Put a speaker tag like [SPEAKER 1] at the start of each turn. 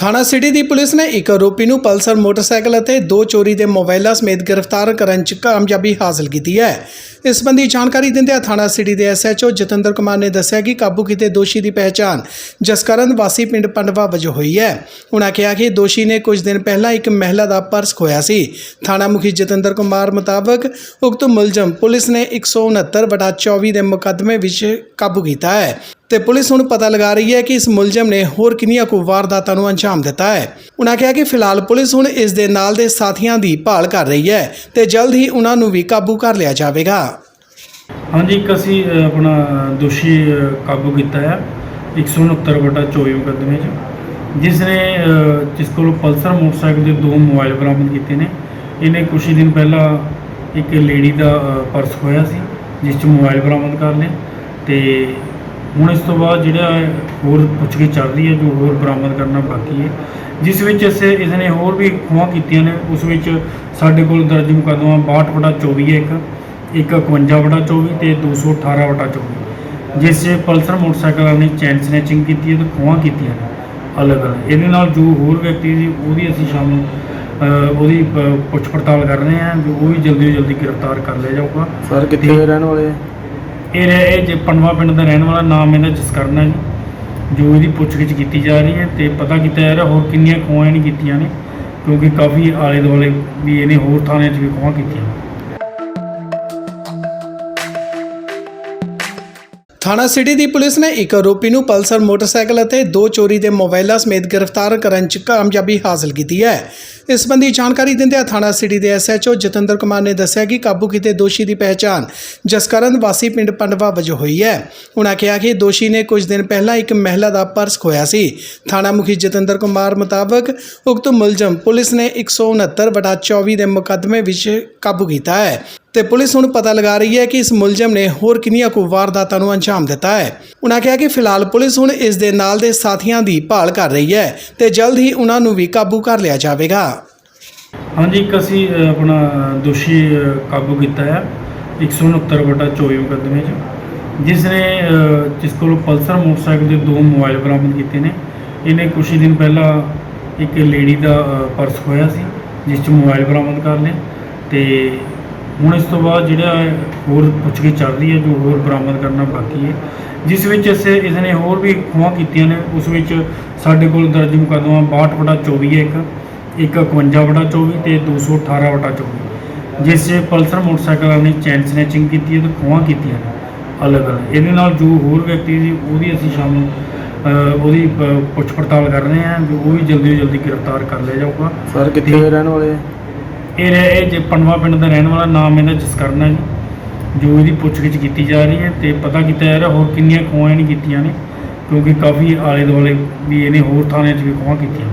[SPEAKER 1] ਥਾਣਾ ਸਿਟੀ ਦੀ ਪੁਲਿਸ ਨੇ ਇੱਕ ਆਰੋਪੀ ਨੂੰ ਪਲਸਰ ਮੋਟਰਸਾਈਕਲ ਅਤੇ ਦੋ ਚੋਰੀ ਦੇ ਮੋਬਾਈਲਾਂ ਸਮੇਤ ਗ੍ਰਿਫਤਾਰ ਕਰਨ 'ਚ ਕਾਮਯਾਬੀ ਹਾਸਲ ਕੀਤੀ ਹੈ। ਇਸ ਸੰਬੰਧੀ ਜਾਣਕਾਰੀ ਦਿੰਦਿਆਂ ਥਾਣਾ ਸਿਟੀ ਦੇ ਐਸਐਚਓ ਜਤਿੰਦਰ ਕੁਮਾਰ ਨੇ ਦੱਸਿਆ ਕਿ ਕਾਬੂ ਕੀਤੇ ਦੋਸ਼ੀ ਦੀ ਪਹਿਚਾਣ ਜਸਕਰਨ ਵਾਸੀ ਪਿੰਡ ਪੰਡਵਾ ਵਜੋਂ ਹੋਈ ਹੈ। ਉਨ੍ਹਾਂ ਕਿਹਾ ਕਿ ਦੋਸ਼ੀ ਨੇ ਕੁਝ ਦਿਨ ਪਹਿਲਾਂ ਇੱਕ ਮਹਿਲਾ ਦਾ ਪਰਸ ਖੋਇਆ ਸੀ। ਥਾਣਾ ਮੁਖੀ ਜਤਿੰਦਰ ਕੁਮਾਰ ਮੁਤਾਬਕ ਉਕਤ ਮੁਲਜ਼ਮ ਪੁਲਿਸ ਨੇ 169 ਵਟਾ 24 ਦੇ ਮੁਕੱਦਮੇ ਵਿੱਚ ਕਾਬੂ ਕੀਤਾ ਹੈ। ਤੇ ਪੁਲਿਸ ਹੁਣ ਪਤਾ ਲਗਾ ਰਹੀ ਹੈ ਕਿ ਇਸ ਮੁਲਜ਼ਮ ਨੇ ਹੋਰ ਕਿੰਨੀਆਂ ਕੁ ਵਾਰਦਾਤਾਂ ਨੂੰ ਅੰਜਾਮ ਦਿੱਤਾ ਹੈ। ਉਹਨਾਂ ਕਿਹਾ ਕਿ ਫਿਲਹਾਲ ਪੁਲਿਸ ਹੁਣ ਇਸ ਦੇ ਨਾਲ ਦੇ ਸਾਥੀਆਂ ਦੀ ਭਾਲ ਕਰ ਰਹੀ ਹੈ ਤੇ ਜਲਦ ਹੀ ਉਹਨਾਂ ਨੂੰ ਵੀ ਕਾਬੂ ਕਰ ਲਿਆ ਜਾਵੇਗਾ।
[SPEAKER 2] ਹਾਂਜੀ ਇੱਕ ਅਸੀਂ ਅ, ਆਪਣਾ ਦੋਸ਼ੀ ਅ, ਕਾਬੂ ਕੀਤਾ ਹੈ 169 ਬਟਾ 24 ਮੁਕੱਦਮੇ 'ਚ ਜਿਸ ਨੇ ਅ, ਜਿਸ ਕੋਲੋਂ ਪਲਸਰ ਮੋਟਰਸਾਈਕਲ ਦੇ ਦੋ ਮੋਬਾਈਲ ਬਰਾਮਦ ਕੀਤੇ ਨੇ। ਇਹਨੇ ਕੁਝ ਹੀ ਦਿਨ ਪਹਿਲਾਂ ਇੱਕ ਲੇਡੀ ਦਾ ਅ, ਪਰਸ ਖੋਇਆ ਸੀ ਜਿਸ 'ਚ ਮੋਬਾਈਲ ਬਰਾਮਦ ਕਰ ਲਏ ਤੇ ਹੁਣ ਇਸ ਤੋਂ ਬਾਅਦ ਜਿਹੜਾ ਹੋਰ ਪੁੱਛਗਿੱਛ ਚੱਲ ਰਹੀ ਹੈ ਜੋ ਹੋਰ ਬਰਾਮਦ ਕਰਨਾ ਬਾਕੀ ਹੈ। ਜਿਸ ਵਿੱਚ ਇਸੇ ਇਸ ਨੇ ਹੋਰ ਵੀ ਖੋਹਾਂ ਕੀਤੀਆਂ ਨੇ ਉਸ ਵਿੱਚ ਸਾਡੇ ਕੋਲ ਦਰਜ ਮੁਕੱਦਮਾ 62 ਬਟਾ 24 ਹੈ ਇੱਕ ਇੱਕ 51 ਬਟਾ 24 ਤੇ 218 ਬਟਾ 24 ਜਿਸ 'ਚ ਪਲਸਰ ਮੋਟਰਸਾਈਕਲ ਨੇ ਚੈਨ ਸਨੈਚਿੰਗ ਕੀਤੀ ਹੈ ਤੇ ਖੋਹਾਂ ਕੀਤੀਆਂ ਨੇ ਅਲੱਗ ਅਲੱਗ ਇਹਦੇ ਨਾਲ ਜੋ ਹੋਰ ਵਿਅਕਤੀ ਸੀ ਉਹਦੀ ਅਸੀਂ ਸ਼ਾਮਲ ਅ, ਉਹਦੀ ਪੁੱਛ ਪੜਤਾਲ ਕਰ ਰਹੇ ਹਾਂ ਜੋ ਉਹ ਵੀ ਜਲਦੀ ਤੋਂ ਜਲਦੀ ਗ੍ਰਿਫਤਾਰ ਕਰ ਲਿਆ ਜਾਊਗਾ।
[SPEAKER 3] ਸਰ ਕਿੱਥੇ ਰਹਿਣ ਵਾਲੇ?
[SPEAKER 2] ਇਹ ਰਹਿ- ਇਹ ਜੇ ਪਨਵਾ ਪਿੰਡ ਦਾ ਰਹਿਣ ਵਾਲਾ ਨਾਮ ਇਹਦਾ ਜਸਕਰਨਾ ਜੀ, ਜੋ ਇਹਦੀ ਪੁੱਛਗਿੱਛ ਕੀਤੀ ਜਾ ਰਹੀ ਹੈ ਤੇ ਪਤਾ ਕੀਤਾ ਜਾ ਰਿਹਾ ਹੋਰ ਕਿੰਨੀਆਂ ਖੋਹਾਂ ਇਹਨੇ ਕੀਤੀਆਂ ਨੇ, ਕਿਉਂਕਿ ਕਾਫੀ ਆਲੇ ਦੁਆਲੇ ਵੀ ਇਹਨੇ ਹੋਰ ਥਾਣਿਆਂ 'ਚ ਵੀ ਖੋਹਾਂ ਕੀਤੀਆਂ
[SPEAKER 1] ਥਾਣਾ ਸਿਟੀ ਦੀ ਪੁਲਿਸ ਨੇ ਇੱਕ ਆਰੋਪੀ ਨੂੰ ਪਲਸਰ ਮੋਟਰਸਾਈਕਲ ਅਤੇ ਦੋ ਚੋਰੀ ਦੇ ਮੋਬਾਈਲਾਂ ਸਮੇਤ ਗ੍ਰਿਫਤਾਰ ਕਰਨ 'ਚ ਕਾਮਯਾਬੀ ਹਾਸਲ ਕੀਤੀ ਹੈ। ਇਸ ਸੰਬੰਧੀ ਜਾਣਕਾਰੀ ਦਿੰਦਿਆਂ ਥਾਣਾ ਸਿਟੀ ਦੇ ਐਸਐਚਓ ਜਤਿੰਦਰ ਕੁਮਾਰ ਨੇ ਦੱਸਿਆ ਕਿ ਕਾਬੂ ਕੀਤੇ ਦੋਸ਼ੀ ਦੀ ਪਹਿਚਾਣ ਜਸਕਰਨ ਵਾਸੀ ਪਿੰਡ ਪੰਡਵਾ ਵਜੋਂ ਹੋਈ ਹੈ। ਉਹਨਾਂ ਕਿਹਾ ਕਿ ਦੋਸ਼ੀ ਨੇ ਕੁਝ ਦਿਨ ਪਹਿਲਾਂ ਇੱਕ ਮਹਿਲਾ ਦਾ ਪਰਸ ਖੋਇਆ ਸੀ। ਥਾਣਾ ਮੁਖੀ ਜਤਿੰਦਰ ਕੁਮਾਰ ਮੁਤਾਬਕ ਉਕਤ ਮੁਲਜ਼ਮ ਪੁਲਿਸ ਨੇ 169 ਵਟਾ 24 ਦੇ ਮੁਕੱਦਮੇ ਵਿੱਚ ਕਾਬੂ ਕੀਤਾ ਹੈ। ਤੇ ਪੁਲਿਸ ਹੁਣ ਪਤਾ ਲਗਾ ਰਹੀ ਹੈ ਕਿ ਇਸ ਮੁਲਜ਼ਮ ਨੇ ਹੋਰ ਕਿੰਨੀਆਂ ਕੁ ਵਾਰਦਾਤਾਂ ਨੂੰ ਅੰਜਾਮ ਦਿੱਤਾ ਹੈ। ਉਹਨਾਂ ਕਿਹਾ ਕਿ ਫਿਲਹਾਲ ਪੁਲਿਸ ਹੁਣ ਇਸ ਦੇ ਨਾਲ ਦੇ ਸਾਥੀਆਂ ਦੀ ਭਾਲ ਕਰ ਰਹੀ ਹੈ ਤੇ ਜਲਦ ਹੀ ਉਹਨਾਂ ਨੂੰ ਵੀ ਕਾਬੂ ਕਰ ਲਿਆ ਜਾਵੇਗਾ।
[SPEAKER 2] ਹਾਂਜੀ ਇੱਕ ਅਸੀਂ ਅ, ਆਪਣਾ ਦੋਸ਼ੀ ਅ, ਕਾਬੂ ਕੀਤਾ ਹੈ 169 ਬਟਾ 24 ਮੁਕੱਦਮੇ 'ਚ ਜਿਸ ਨੇ ਅ, ਜਿਸ ਕੋਲੋਂ ਪਲਸਰ ਮੋਟਰਸਾਈਕਲ ਦੇ ਦੋ ਮੋਬਾਈਲ ਬਰਾਮਦ ਕੀਤੇ ਨੇ। ਇਹਨੇ ਕੁਝ ਹੀ ਦਿਨ ਪਹਿਲਾਂ ਇੱਕ ਲੇਡੀ ਦਾ ਅ, ਪਰਸ ਖੋਇਆ ਸੀ ਜਿਸ 'ਚ ਮੋਬਾਈਲ ਬਰਾਮਦ ਕਰ ਲਏ ਤੇ ਹੁਣ ਇਸ ਤੋਂ ਬਾਅਦ ਜਿਹੜਾ ਹੋਰ ਪੁੱਛਗਿੱਛ ਚੱਲ ਰਹੀ ਹੈ ਜੋ ਹੋਰ ਬਰਾਮਦ ਕਰਨਾ ਬਾਕੀ ਹੈ। ਜਿਸ ਵਿੱਚ ਇਸੇ ਇਸ ਨੇ ਹੋਰ ਵੀ ਖੋਹਾਂ ਕੀਤੀਆਂ ਨੇ ਉਸ ਵਿੱਚ ਸਾਡੇ ਕੋਲ ਦਰਜ ਮੁਕੱਦਮਾ 62 ਬਟਾ 24 ਹੈ ਇੱਕ ਇੱਕ 51 ਬਟਾ 24 ਤੇ 218 ਬਟਾ 24 ਜਿਸ 'ਚ ਪਲਸਰ ਮੋਟਰਸਾਈਕਲ ਨੇ ਚੈਨ ਸਨੈਚਿੰਗ ਕੀਤੀ ਹੈ ਤੇ ਖੋਹਾਂ ਕੀਤੀਆਂ ਨੇ ਅਲੱਗ ਅਲੱਗ ਇਹਦੇ ਨਾਲ ਜੋ ਹੋਰ ਵਿਅਕਤੀ ਸੀ ਉਹਦੀ ਅਸੀਂ ਸ਼ਾਮਲ ਅ, ਉਹਦੀ ਪੁੱਛ ਪੜਤਾਲ ਕਰ ਰਹੇ ਹਾਂ ਜੋ ਉਹ ਵੀ ਜਲਦੀ ਤੋਂ ਜਲਦੀ ਗ੍ਰਿਫਤਾਰ ਕਰ ਲਿਆ ਜਾਊਗਾ।
[SPEAKER 3] ਸਰ ਕਿੱਥੇ ਰਹਿਣ ਵਾਲੇ ਆ?
[SPEAKER 2] ਇਹ ਰਹਿ- ਇਹ ਜੇ ਪਨਵਾ ਪਿੰਡ ਦਾ ਰਹਿਣ ਵਾਲਾ, ਨਾਮ ਇਹਦਾ ਜਸਕਰਨ ਹੈ ਜੀ, ਜੋ ਇਹਦੀ ਪੁੱਛਗਿੱਛ ਕੀਤੀ ਜਾ ਰਹੀ ਹੈ ਤੇ ਪਤਾ ਕੀਤਾ ਜਾ ਰਿਹਾ ਹੋਰ ਕਿੰਨੀਆਂ ਖੋਹਾਂ ਇਹਨੇ ਕੀਤੀਆਂ ਨੇ, ਕਿਉਂਕਿ ਕਾਫੀ ਆਲੇ ਦੁਆਲੇ ਵੀ ਇਹਨੇ ਹੋਰ ਥਾਣਿਆਂ 'ਚ ਵੀ ਖੋਹਾਂ ਕੀਤੀਆਂ